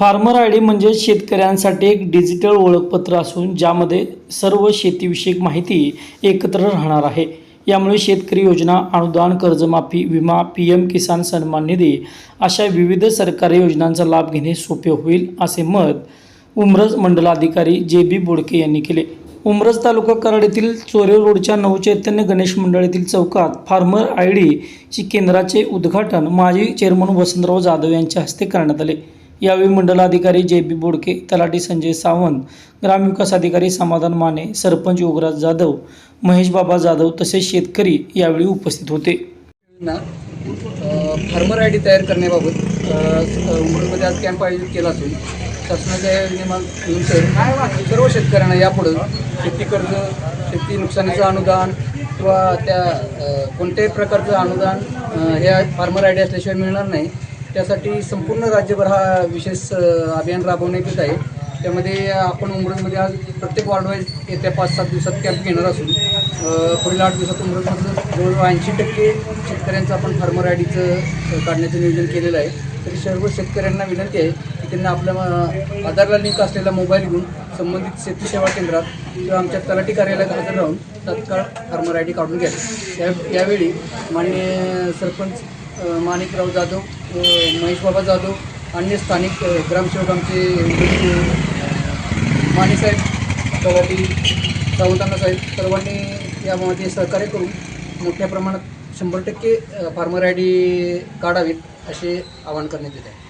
Farmer I D म्हणजे शेतकऱ्यांसाठी एक डिजिटल ओळखपत्र असून ज्यामध्ये सर्व शेतीविषयक माहिती एकत्र राहणार आहे. यामुळे शेतकरी योजना अनुदान कर्जमाफी विमा पी एम किसान सन्मान निधी अशा विविध सरकारी योजनांचा लाभ घेणे सोपे होईल असे मत उमरज मंडलाधिकारी जे बी बोडके यांनी केले. उमरज तालुका कराड येथील चोरे रोडच्या नवचैतन्य गणेश मंडळातील चौकात फार्मर आय डी केंद्राचे उद्घाटन माजी चेअरमन वसंतराव जाधव यांच्या हस्ते करण्यात आले. यावेळी मंडलाधिकारी जे बी बोडके तलाठी संजय सावंत ग्रामविकास अधिकारी समाधान माने सरपंच योगराज जाधव महेश बाबा जाधव तसेच शेतकरी यावेळी उपस्थित होते. ना फार्मर आय डी तयार करण्याबाबत अ, उमरमध्ये आज कॅम्प आयोजित केला असून शासनाच्या या सर्व शेतकऱ्यांना यापुढं शेती कर्ज शेती नुकसानीचं अनुदान किंवा त्या कोणत्याही प्रकारचं अनुदान हे फार्मर आय डी असल्याशिवाय मिळणार नाही. त्यासाठी संपूर्ण राज्यभर हा विशेष अभियान राबवण्यात येत आहे. त्यामध्ये आपण उमरजमध्ये आज प्रत्येक वार्डवाईज येत्या पाच सात दिवसात कॅम्प घेणार असून पुढील आठ दिवसात उमरजमधलं जवळजवळ ऐंशी टक्के शेतकऱ्यांचं आपण फार्मर आय डीचं काढण्याचं नियोजन केलेलं आहे. तरी सर्व शेतकऱ्यांना विनंती आहे की त्यांना आपल्या आधारला लिंक असलेला मोबाईल घेऊन संबंधित शेती सेवा केंद्रात किंवा आमच्या तलाठी कार्यालयात हजर राहून तात्काळ फार्मर आय डी काढून घ्या. या यावेळी माननीय सरपंच माणिकराव जाधव महेशबाबा महेश बाबा जाधव अन्य स्थानिक ग्रामसेवक आमचे अ, मानेसाहेब तलाठी साहेब सर्वांनी यामध्ये सहकार्य करून मोठ्या प्रमाणात शंभर टक्के फार्मर आय डी काढावीत असे आवाहन करण्यात येत आहे.